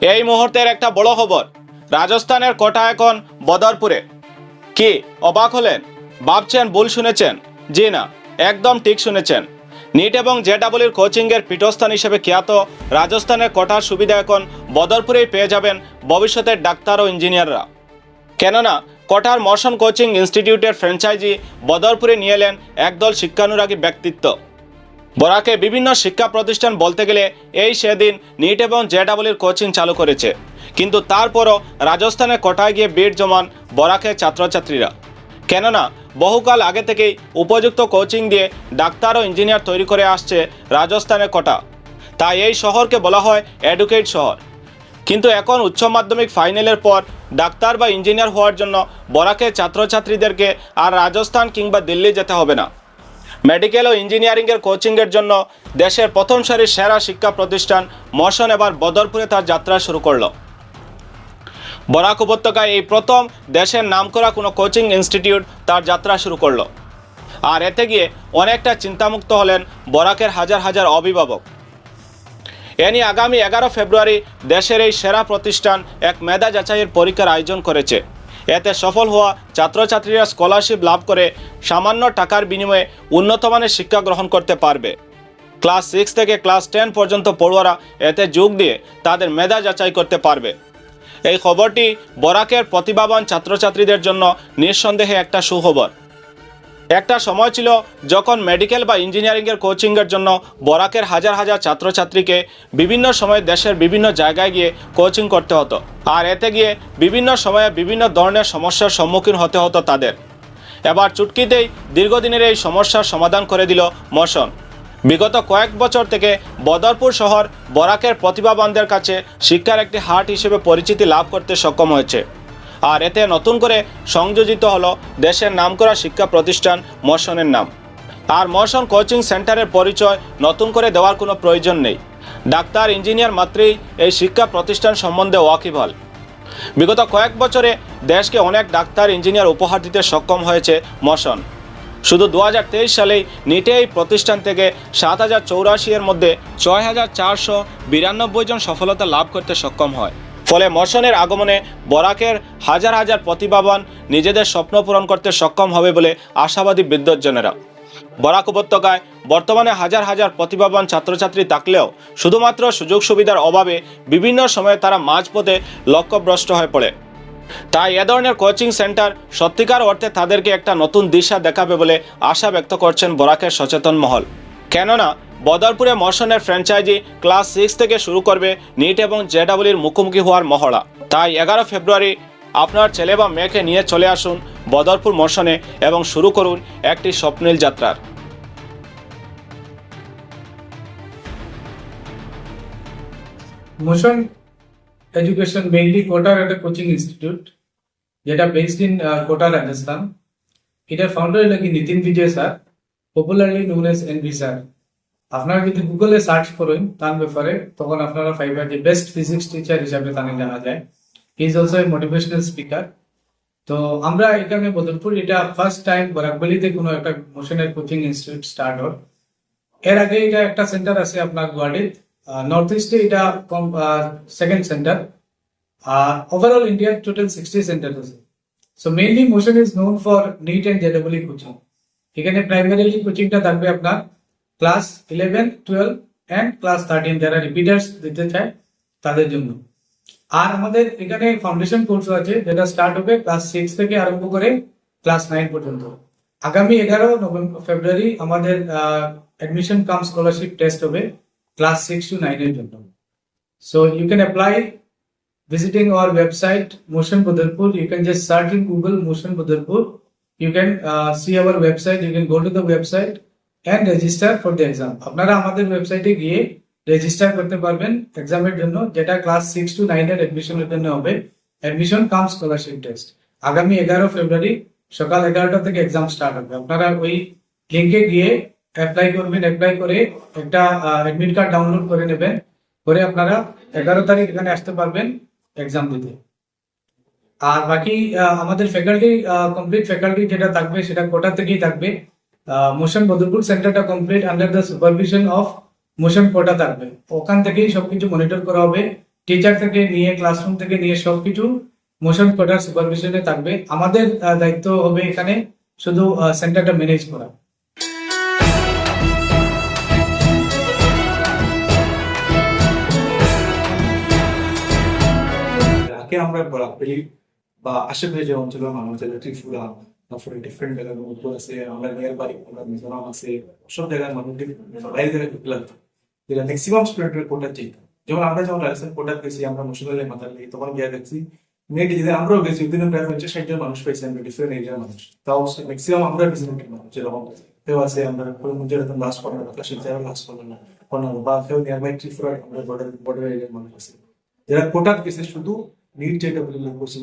এই মুহূর্তের একটা বড় খবর। রাজস্থানের কোটা এখন বদরপুরে। কি, অবাক হলেন? ভাবছেন, ভুল শুনেছেন? জি না, একদম ঠিক শুনেছেন। নিট এবং জে জেডাবলির কোচিংয়ের পীঠস্থান হিসেবে খ্যাত রাজস্থানের কোটার সুবিধা এখন বদরপুরেই পেয়ে যাবেন ভবিষ্যতের ডাক্তার ও ইঞ্জিনিয়াররা। কেননা কোটার মশন কোচিং ইনস্টিটিউটের ফ্র্যাঞ্চাইজি বদরপুরে নিয়ে এলেন একদল শিক্ষানুরাগী ব্যক্তিত্ব। বরাকে বিভিন্ন শিক্ষা প্রতিষ্ঠান বলতে গেলে এই সেদিন নিট এবং জেডাবলির কোচিং চালু করেছে। কিন্তু তারপরও রাজস্থানে কোটায় গিয়ে ভিড় জমান বরাকের ছাত্রছাত্রীরা। কেননা, বহুকাল আগে থেকেই উপযুক্ত কোচিং দিয়ে ডাক্তার ও ইঞ্জিনিয়ার তৈরি করে আসছে রাজস্থানে কোটা। তাই এই শহরকে বলা হয় এডুকেট শহর। কিন্তু এখন উচ্চ মাধ্যমিক ফাইনালের পর ডাক্তার বা ইঞ্জিনিয়ার হওয়ার জন্য বরাকের ছাত্রছাত্রীদেরকে আর রাজস্থান কিংবা দিল্লি যেতে হবে না। মেডিকেল ও ইঞ্জিনিয়ারিংয়ের কোচিংয়ের জন্য দেশের প্রথম সারির সেরা শিক্ষা প্রতিষ্ঠান মশন এবার বদরপুরে তার যাত্রা শুরু করল। বরাক উপত্যকায় এই প্রথম দেশের নামকরা কোনো কোচিং ইনস্টিটিউট তার যাত্রা শুরু করল। আর এতে গিয়ে অনেকটা চিন্তামুক্ত হলেন বরাকের হাজার হাজার অভিভাবক। এ নিয়ে আগামী এগারো ফেব্রুয়ারি দেশের এই সেরা প্রতিষ্ঠান এক মেধা যাচাইয়ের পরীক্ষার আয়োজন করেছে। এতে সফল হওয়া ছাত্রছাত্রীরা স্কলারশিপ লাভ করে সামান্য টাকার বিনিময়ে উন্নতমানের শিক্ষা গ্রহণ করতে পারবে। ক্লাস সিক্স থেকে ক্লাস টেন পর্যন্ত পড়ুয়ারা এতে যোগ দিয়ে তাদের মেধা যাচাই করতে পারবে। এই খবরটি বরাকের প্রতিভাবান ছাত্রছাত্রীদের জন্য নিঃসন্দেহে একটা সুখবর। একটা সময় ছিল যখন মেডিকেল বা ইঞ্জিনিয়ারিংয়ের কোচিংয়ের জন্য বরাকের হাজার হাজার ছাত্রছাত্রীকে বিভিন্ন সময়ে দেশের বিভিন্ন জায়গায় গিয়ে কোচিং করতে হতো। আর এতে গিয়ে বিভিন্ন সময়ে বিভিন্ন ধরনের সমস্যার সম্মুখীন হতে হতো তাদের। এবার চুটকিতেই দীর্ঘদিনের এই সমস্যার সমাধান করে দিল মশন। বিগত কয়েক বছর থেকে বদরপুর শহর বরাকের প্রতিভাবানদের কাছে শিক্ষার একটি হাট হিসেবে পরিচিতি লাভ করতে সক্ষম হয়েছে। আর এতে নতুন করে সংযোজিত হলো দেশের নামকরা শিক্ষা প্রতিষ্ঠান মশনের নাম। আর মশন কোচিং সেন্টারের পরিচয় নতুন করে দেওয়ার কোনো প্রয়োজন নেই। ডাক্তার, ইঞ্জিনিয়ার মাত্রেই এই শিক্ষা প্রতিষ্ঠান সম্বন্ধে ওয়াকিবল বিগত কয়েক বছরে দেশকে অনেক ডাক্তার, ইঞ্জিনিয়ার উপহার দিতে সক্ষম হয়েছে মশন শুধু দু হাজার তেইশ সালেই নিটে এই প্রতিষ্ঠান থেকে সাত হাজার চৌরাশি এর মধ্যে ছয় হাজার চারশো বিরানব্বই জন সফলতা লাভ করতে সক্ষম হয়। ফলে মশনের আগমনে বরাকের হাজার হাজার প্রতিভাবান নিজেদের স্বপ্ন পূরণ করতে সক্ষম হবে বলে আশাবাদী বিদ্যুৎজনেরা বরাক উপত্যকায় বর্তমানে হাজার হাজার প্রতিভাবান ছাত্রছাত্রী থাকলেও শুধুমাত্র সুযোগ সুবিধার অভাবে বিভিন্ন সময়ে তারা মাঝপথে লক্ষ্যভ্রষ্ট হয়ে পড়ে। তাই এ ধরনের কোচিং সেন্টার সত্যিকার অর্থে তাদেরকে একটা নতুন দিশা দেখাবে বলে আশা ব্যক্ত করছেন বরাকের সচেতন মহল। কেননা বদরপুরে মশনের ফ্র্যাঞ্চাইজি ক্লাস সিক্স থেকে শুরু করবে নিট এবং জেডাবলির মুখোমুখি হওয়ার মহড়া। তাই এগারো ফেব্রুয়ারি আপনার ছেলে বা মেয়েকে নিয়ে চলে আসুন বদরপুর মশনে এবং শুরু করুন একটি স্বপ্নীল যাত্রার। মোশন এডুকেশন মেইনলি কোটার একটা কোচিং ইনস্টিটিউট যেটা বেসড ইন কোটা রাজস্থান এটার ফাউন্ডার নাকি Nitin Vijay sir known as NV sir আপনারা যদি গুগলে সার্চ করেন তার ব্যাপারে, তখন আপনারা পাইবেন যে বেস্ট ফিজিক্স টিচার হিসাবে তাকে জানা যায়। Is also a motivational speaker তো আমরা এখানে বদরপুর, এটা ফার্স্ট টাইম বরাকবালিতে কোনো একটা মোশনের কোচিং ইনস্টিটিউট স্টার্ট হয় এর আগে এটা একটা সেন্টার আছে আপনার গুয়াহাটিত নর্থ ইস্টে এটা কম সেকেন্ড সেন্টার আর ওভারঅল ইন্ডিয়ার টোটাল সিক্সটি সেন্টার আছে। So mainly motion is known for NEET and জেডাবলি coaching এখানে প্রাইমারিলি কোচিংটা থাকবে আপনার class eleven twelve and class thirteen যারা রিপিটার্স দিতে চায় তাদের জন্য। আর আমাদের এখানে ফাউন্ডেশন কোর্স আছে যেটা স্টার্ট হবে ক্লাস সিক্স থেকে আরম্ভ করে ক্লাস নাইন পর্যন্ত। আগামী এগারো নভেম্বর ফেব্রুয়ারি আমাদের অ্যাডমিশন কাম স্কলারশিপ টেস্ট হবে ক্লাস সিক্স টু নাইনের জন্য। So you can apply our website motion badarpur you can just search in google motion badarpur you can uh, see our website. You can go to the website. And register for the exam. আপনারা আমাদের ওয়েবসাইটে গিয়ে register করতে পারবেন এক্সামের জন্য, যেটা class six to নাইনের এডমিশনের জন্য হবে। অ্যাডমিশন কাম স্কলারশিপ টেস্ট আগামী এগারো ফেব্রুয়ারি সকাল এগারোটা থেকে এক্সাম স্টার্ট হবে। আপনারা ওই লিঙ্কে গিয়ে অ্যাপ্লাই করবেন। অ্যাপ্লাই করে একটা অ্যাডমিট কার্ড ডাউনলোড করে নেবেন। করে আপনারা এগারো তারিখ এখানে আসতে পারবেন এক্সাম দিতে। আর বাকি আমাদের ফ্যাকাল্টি কমপ্লিট ফ্যাকাল্টি যেটা থাকবে সেটা কোটা থেকেই থাকবে। মোশন বদরপুর সেন্টারটা complete under the supervision of motion Kota থাকবে। ওখান থেকেই সবকিছু মনিটর করা হবে। টিচার থেকে নিয়ে ক্লাসরুম থেকে নিয়ে সবকিছু মোশন কোটার সুপারভিশনে থাকবে। আমাদের দায়িত্ব হবে এখানে শুধু সেন্টারটা ম্যানেজ করা। আমরা বরাবরই বা আশেপাশে যে অঞ্চলের মানুষ, যারা ত্রিপুরা তারপরে ডিফারেন্ট জায়গার মধ্যে আছে আমরা নিয়ার আমরা মিজোরাম আছে সব জায়গার মানুষ জায়গায় ঢুকলে যেটা ম্যাক্সিমাম স্টুডেন্টের ঠিক যেমন আমরা যখন রাজস্থান কোটা গেছি আমরা লিগে তখন গিয়ে দেখছি যেদিন আমরাও গেছি প্রায় পঞ্চাশ ষাট জন মানুষ পাইছি আমরা ডিফারেন্ট এরিয়ার মানুষ তাও ম্যাক্সিমাম আমরা ভিজিটেড মানুষ যেরকম কেউ আছে আমরা মুজের লাস্ট কর্নার বা শিলচর লাস্ট কর্নার কর্নার বা কেউ নিয়ার বাই ত্রিপুরা আমরা বর্ডার বর্ডার এরিয়ার মানুষ আছে যারা কোটার গেছে শুধু নিট জেডাব্লিউ কোচিং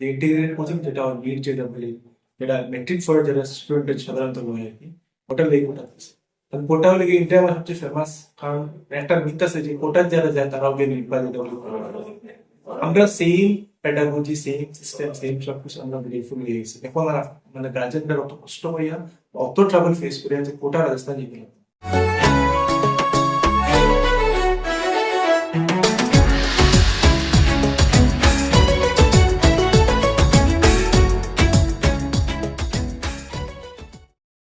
যে ইন্টিগ্রেটেড কোচিং যেটা নিট জেডাব্লিউ যেটা মেট্রিক ফর যারা স্টুডেন্টের সাধারণত নয় আর কি ওটা লেগে কোটা আছে। কারণ কোটা হলে কি ইন্ডিয়া আমার সবচেয়ে ফেমাস কারণ একটা মিথ আছে যে কোটার যারা যায় তারাও গিয়ে জেডাব্লিউ আমরা same pedagogy same system same সবকিছু আমরা বিলিফুল হয়ে গেছি। এখন মানে গার্জেনরা অত কষ্ট হইয়া, অত ট্রাভেল ফেস করে আছে কোটা রাজস্থান যেগুলো